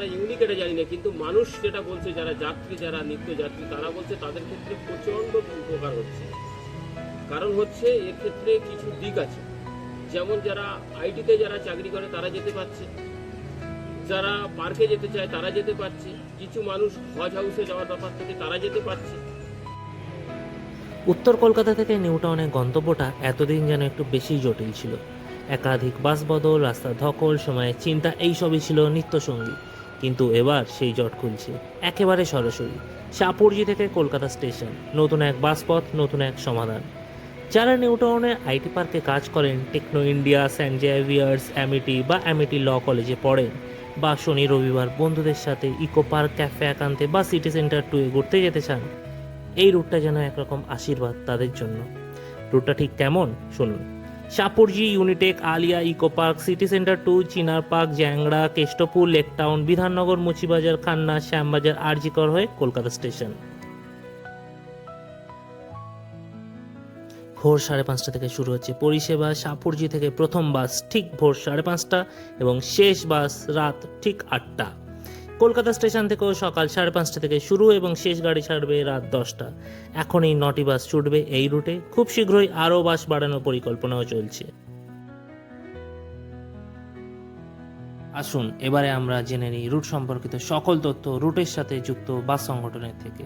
কতটা ইউনিক এটা জানি না, কিন্তু মানুষ যেটা বলছে, যারা যাত্রী, যারা নিত্য যাত্রী তারা বলছে তাদের ক্ষেত্রে প্রচণ্ড উপকার হচ্ছে। কারণ হচ্ছে এর ক্ষেত্রে কিছু দিক আছে। যেমন যারা আইটিতে যারা চাকরি করে, তারা যেতে পারছে। যারা পার্কে যেতে চায়, তারা যেতে পারছে। কিছু মানুষ হজ হাউসে যাওয়ার ব্যাপার থেকে তারা যেতে পারছে। উত্তর কলকাতা থেকে নিউ টাউনের গন্তব্যটা এতদিন যেন একটু বেশি জটিল ছিল। একাধিক বাস বদল, রাস্তা ধকল, সময়ের চিন্তা, এইসবই ছিল নিত্যসঙ্গী। কিন্তু এবার সেই জট খুলছে। একেবারে সরাসরি। সাপুরজি থেকে কলকাতা স্টেশন। নতুন এক বাসপথ, নতুন এক সমাধান। যারা নিউ টাউনের আইটি পার্কে কাজ করেন, Techno India saint Xavier's Amity বা অ্যামিটি ল কলেজে পড়েন, বা শনি রবিবার বন্ধুদের সাথে ইকো পার্ক, ক্যাফে একান্তে বা সিটি সেন্টার টুয়ে ঘুরতে যেতে চান, এই রুটটা যেন একরকম আশীর্বাদ তাদের জন্য। রুটটা ঠিক কেমন? শুনুন Shapoorji, Unitech, Aliah, eco park, city centre to, Chinar park, Jangra, Keshtopur, lake town, Bidhannagar, Muchibazar, Khanna, Shyambazar, RG Kar হয়ে কলকাতা স্টেশন। ভোর সাড়ে পাঁচটা থেকে শুরু হচ্ছে পরিষেবা। সাপুরজি থেকে প্রথম বাস ঠিক ভোর সাড়ে পাঁচটা এবং শেষ বাস রাত ঠিক আটটা। কলকাতা স্টেশন থেকেও সকাল সাড়ে পাঁচটা থেকে শুরু এবং শেষ গাড়ি ছাড়বে রাত দশটা। এখন এই নটি বাস ছুটবে এই রুটে। খুব শীঘ্রই আরও বাস বাড়ানোর পরিকল্পনাও চলছে। আসুন, এবারে আমরা জেনে নিই রুট সম্পর্কিত সকল তথ্য রুটের সাথে যুক্ত বাস সংগঠনের থেকে।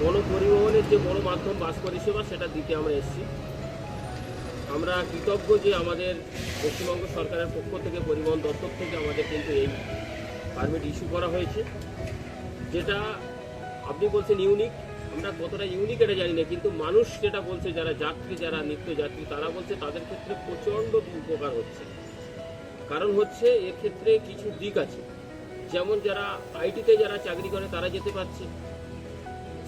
গণপরিবহনের যে বড় মাধ্যম বাস পরিষেবা সেটা দিতে আমরা এসেছি। আমরা কৃতজ্ঞ যে আমাদের পশ্চিমবঙ্গ সরকারের পক্ষ থেকে, পরিবহন দপ্তর থেকে আমাদের কিন্তু এই পারমিট ইস্যু করা হয়েছে। যেটা আপনি বলছেন ইউনিক আমরা কতটা ইউনিক এটা জানি না, কিন্তু মানুষ যেটা বলছে, যারা যাত্রী, যারা নিত্য যাত্রী, তারা বলছে তাদের ক্ষেত্রে প্রচণ্ড উপকার হচ্ছে। কারণ হচ্ছে এক্ষেত্রে কিছু দিক আছে। যেমন যারা আইটিতে যারা চাকরি করে, তারা যেতে পারছে।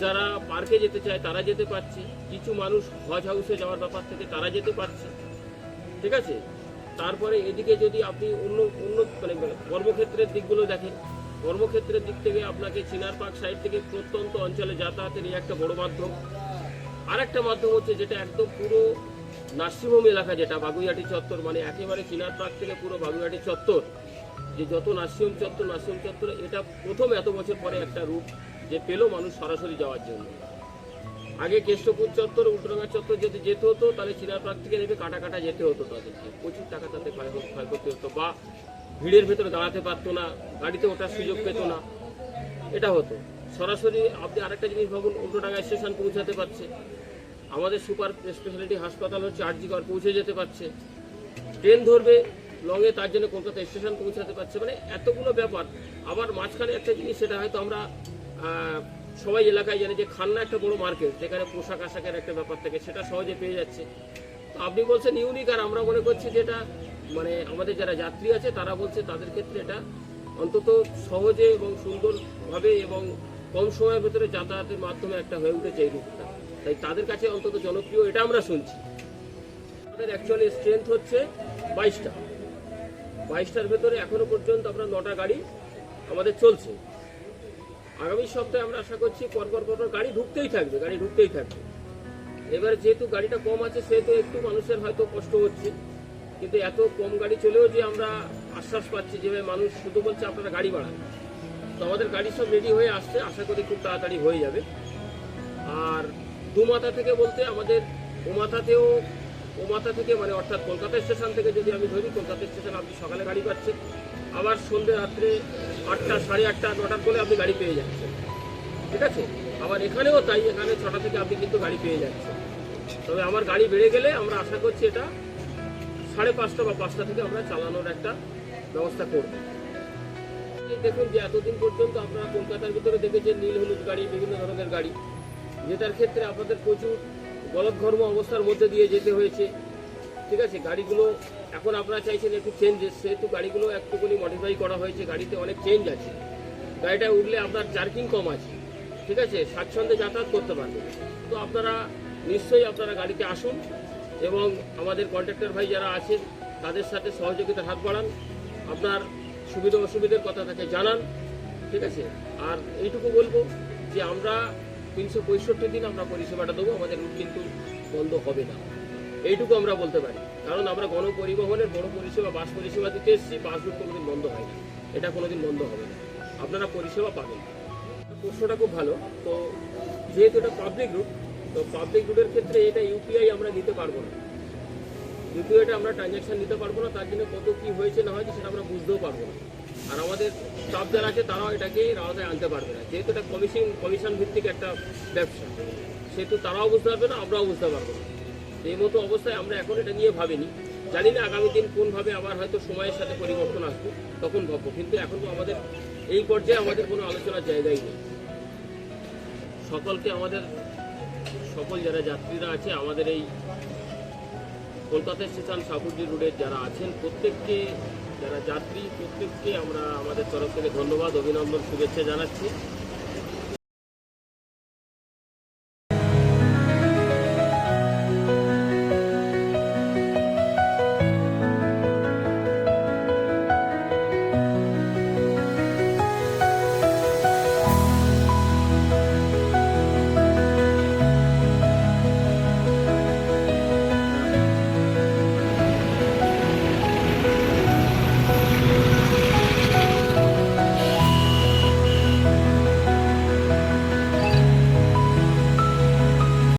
যারা পার্কে যেতে চায়, তারা যেতে পারছে। কিছু মানুষ হজ হাউসে যাওয়ার ব্যাপার থেকে তারা যেতে পারছে। ঠিক আছে? তারপরে এদিকে যদি আপনি অন্য অন্য মানে কর্মক্ষেত্রের দিকগুলো দেখেন, কর্মক্ষেত্রের দিক থেকে আপনাকে চিনার পার্ক সাইড থেকে প্রত্যন্ত অঞ্চলে যাতায়াতের এই একটা বড় মাধ্যম। আর একটা মাধ্যম হচ্ছে যেটা একদম পুরো নার্সিংহোম এলাকা যেটা, বাগুইহাটি চত্বর মানে একেবারে চিনার পার্ক থেকে পুরো বাগুইহাটি চত্বর। যে যত নার্সিংহোম চত্বর নার্সিংহোম চত্বর এটা প্রথম এত বছর পরে একটা রূপ যে পেল মানুষ সরাসরি যাওয়ার জন্য। আগে কেষ্টপুর চত্বর উল্টোডাঙ্গা চত্বর যদি যেতে হতো, তাহলে চিনার পার্ক থেকে নেমে কাটা কাটা যেতে হতো তাদেরকে। প্রচুর টাকা তাতে ক্ষয় হতো- করতে হতো বা ভিড়ের ভেতরে দাঁড়াতে পারতো না, গাড়িতে ওঠার সুযোগ পেত না। এটা হতো। সরাসরি আপনি আরেকটা জিনিস ভাবুন, উল্টোডাঙ্গা স্টেশন পৌঁছাতে পারছে। আমাদের সুপার স্পেশালিটি হাসপাতাল হচ্ছে আরজিকর পৌঁছে যেতে পারছে। ট্রেন ধরবে লংয়ে তার জন্য কলকাতা স্টেশন পৌঁছাতে পারছে। মানে এতগুলো ব্যাপার। আবার মাঝখানে একটা জিনিস, সেটা হয়তো আমরা সবাই এলাকায় জানি যে খান্না একটা বড় মার্কেট যেখানে পোশাক আশাকের একটা ব্যাপার থাকে, সেটা সহজে পেয়ে যাচ্ছে। তো আপনি বলছেন ইউনিক আর আমরা মনে করছি যে এটা মানে আমাদের যারা যাত্রী আছে, তারা বলছে তাদের ক্ষেত্রে এটা অন্তত সহজে এবং সুন্দরভাবে এবং কম সময়ের ভেতরে যাতায়াতের মাধ্যমে একটা হয়ে উঠেছে এই রূপটা। তাই তাদের কাছে অন্তত জনপ্রিয়, এটা আমরা শুনছি। আমাদের অ্যাকচুয়ালি স্ট্রেংথ হচ্ছে বাইশটা। বাইশটার ভেতরে এখনও পর্যন্ত আমরা নটা গাড়ি আমাদের চলছে। আগামী সপ্তাহে আমরা আশা করছি পরপর পরপর গাড়ি ঢুকতেই থাকবে, গাড়ি ঢুকতেই থাকবে। এবার যেহেতু গাড়িটা কম আছে, সেহেতু একটু মানুষের হয়তো কষ্ট হচ্ছে। কিন্তু এত কম গাড়ি চলেও যে আমরা আশ্বাস পাচ্ছি যে মানুষ শুধু বলছে আপনারা গাড়ি বাড়ান। তো আমাদের গাড়ি সব রেডি হয়ে আসছে, আশা করি খুব তাড়াতাড়ি হয়ে যাবে। আর দু মাথা থেকে বলতে আমাদের ও মাথাতেও ও মাথা থেকে মানে অর্থাৎ কলকাতা স্টেশন থেকে যদি আমি ধরি, কলকাতা স্টেশন আপনি সকালে গাড়ি পাচ্ছেন। আবার সন্ধ্যে রাত্রে আটটা, সাড়ে আটটা নটার করে আপনি গাড়ি পেয়ে যাচ্ছেন। ঠিক আছে? আবার এখানেও তাই, এখানে ছটা থেকে আপনি কিন্তু গাড়ি পেয়ে যাচ্ছেন। তবে আমার গাড়ি বেড়ে গেলে আমরা আশা করছি এটা সাড়ে পাঁচটা বা পাঁচটা থেকে আমরা চালানোর একটা ব্যবস্থা করব। দেখুন যে এতদিন পর্যন্ত আপনারা কলকাতার ভিতরে দেখেছেন, নীল হলুদ গাড়ি, বিভিন্ন ধরনের গাড়ি। যেটার ক্ষেত্রে আপনাদের প্রচুর গলদঘর্ম অবস্থার মধ্যে দিয়ে যেতে হয়েছে। ঠিক আছে? গাড়িগুলো এখন আপনারা চাইছেন একটু চেঞ্জ সেহেতু গাড়িগুলো একটুখানি মডিফাই করা হয়েছে। গাড়িতে অনেক চেঞ্জ আছে। গাড়িটা উঠলে আপনার জার্কিং কম আছে। ঠিক আছে? স্বাচ্ছন্দ্যে যাতায়াত করতে পারবেন। তো আপনারা নিশ্চয়ই আপনারা গাড়িতে আসুন এবং আমাদের কন্ট্রাক্টর ভাই যারা আছেন, তাদের সাথে সহযোগিতার হাত বাড়ান। আপনার সুবিধা অসুবিধার কথা তাকে জানান। ঠিক আছে? আর এইটুকু বলব যে আমরা তিনশো পঁয়ষট্টি দিন আমরা পরিষেবাটা দেবো, আমাদের রুট কিন্তু বন্ধ হবে না। এইটুকু আমরা বলতে পারি। কারণ আমরা গণপরিবহনের বড় পরিষেবা, বাস পরিষেবা দিতে এসেছি, বাস রুট কোনোদিন বন্ধ হয় না। এটা কোনোদিন বন্ধ হবে না। আপনারা পরিষেবা পাবেন। প্রশ্নটা খুব ভালো। তো যেহেতু এটা পাবলিক রুট তো পাবলিক রুটের ক্ষেত্রে এটা ইউপিআই আমরা নিতে পারব না। ইউপিআইটা আমরা ট্রানজ্যাকশন নিতে পারব না, তার জন্য কত কী হয়েছে না হয়েছে সেটা আমরা বুঝতেও পারব না। আর আমাদের স্টাফ যারা আছে, তারাও এটাকে আওতায় আনতে পারবে না। যেহেতু এটা কমিশন কমিশন ভিত্তিক একটা ব্যবসা। সেহেতু তারাও বুঝতে পারবে না, আমরাও বুঝতে পারব না। এই মতো অবস্থায় আমরা এখন এটা নিয়ে ভাবিনি। জানি না আগামী দিন কোনভাবে আবার হয়তো সময়ের সাথে পরিবর্তন আসবে, তখন ভাববো। কিন্তু এখন তো আমাদের এই পর্যায়ে আমাদের কোনো আলোচনার জায়গাই নেই। সকলকে আমাদের, সকল যারা যাত্রীরা আছে, আমাদের এই কলকাতা স্টেশন সাপুরজি রোডের যারা আছেন, প্রত্যেককে যারা যাত্রী প্রত্যেককে আমরা আমাদের তরফ থেকে ধন্যবাদ অভিনন্দন শুভেচ্ছা জানাচ্ছি।